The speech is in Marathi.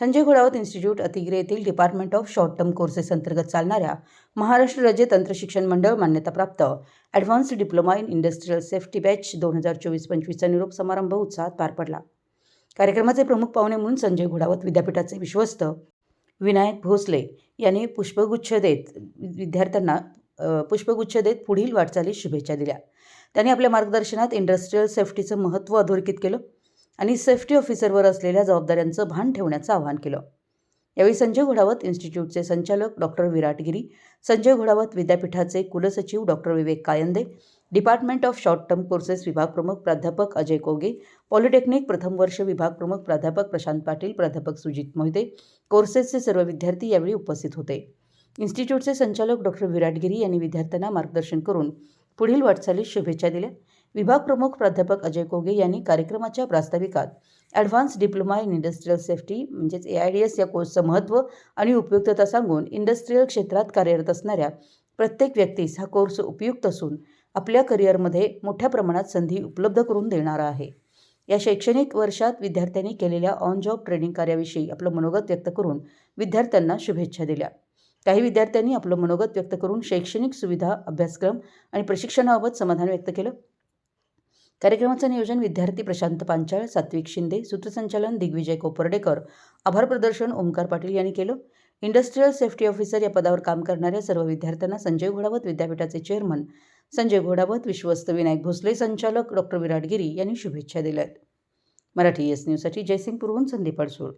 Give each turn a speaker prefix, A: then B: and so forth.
A: संजय घोडावत इन्स्टिट्यूट अतिग्रे येथील department of short term courses अंतर्गत चालणाऱ्या महाराष्ट्र राज्य तंत्रशिक्षण मंडळ मान्यताप्राप्त advance diploma in industrial safety batch दोन हजार चोवीस पंचवीसचा निरोप समारंभ उत्साहात पार पडला. कार्यक्रमाचे प्रमुख पाहुणे म्हणून संजय घोडावत विद्यापीठाचे विश्वस्त विनायक भोसले यांनी पुष्पगुच्छ देत विद्यार्थ्यांना पुष्पगुच्छ देत पुढील वाटचालीस शुभेच्छा दिल्या. त्यांनी आपल्या मार्गदर्शनात इंडस्ट्रियल सेफ्टीचं महत्त्व अधोरेखित केलं. आणि सेफ्टी ऑफिसरवर असलेल्या जबाबदाऱ्यांचं भान ठेवण्याचं आवाहन केलं. यावेळी संजय घोडावत इन्स्टिट्यूटचे संचालक डॉक्टर विराटगिरी संजय घोडावत विद्यापीठाचे कुलसचिव doctor Vivek Kayande department of short term courses विभाग प्रमुख प्राध्यापक अजय कोगे पॉलिटेक्निक प्रथम वर्ष विभाग प्रमुख प्राध्यापक प्रशांत पाटील प्राध्यापक सुजित मोहिते कोर्सेसचे सर्व विद्यार्थी यावेळी उपस्थित होते. इन्स्टिट्यूटचे संचालक डॉक्टर विराटगिरी यांनी विद्यार्थ्यांना मार्गदर्शन करून पुढील वाटचालीस शुभेच्छा दिल्या. विभाग प्रमुख प्राध्यापक अजय कोगे यांनी कार्यक्रमाच्या प्रास्ताविकात advance diploma in industrial safety म्हणजेच ए आय डी एस या कोर्सचं महत्त्व आणि उपयुक्तता सांगून इंडस्ट्रियल क्षेत्रात कार्यरत असणाऱ्या प्रत्येक व्यक्तीस हा कोर्स उपयुक्त असून आपल्या करिअरमध्ये मोठ्या प्रमाणात संधी उपलब्ध करून देणारा आहे. या शैक्षणिक वर्षात विद्यार्थ्यांनी केलेल्या ऑन जॉब ट्रेनिंग कार्याविषयी आपलं मनोगत व्यक्त करून विद्यार्थ्यांना शुभेच्छा दिल्या. काही विद्यार्थ्यांनी आपलं मनोगत व्यक्त करून शैक्षणिक सुविधा अभ्यासक्रम आणि प्रशिक्षणाबाबत समाधान व्यक्त केलं. कार्यक्रमाचं नियोजन विद्यार्थी प्रशांत पांचाळ सात्विक शिंदे सूत्रसंचालन दिग्विजय कोपर्डेकर आभार प्रदर्शन ओमकार पाटील यांनी केलं. इंडस्ट्रियल सेफ्टी ऑफिसर या पदावर काम करणाऱ्या सर्व विद्यार्थ्यांना संजय घोडावत विद्यापीठाचे चेअरमन संजय घोडावत विश्वस्त विनायक भोसले संचालक डॉक्टर विराट गिरी यांनी शुभेच्छा दिल्या आहेत मराठी एस न्यूजसाठी जयसिंग पुरवून संदीप अडसूळ.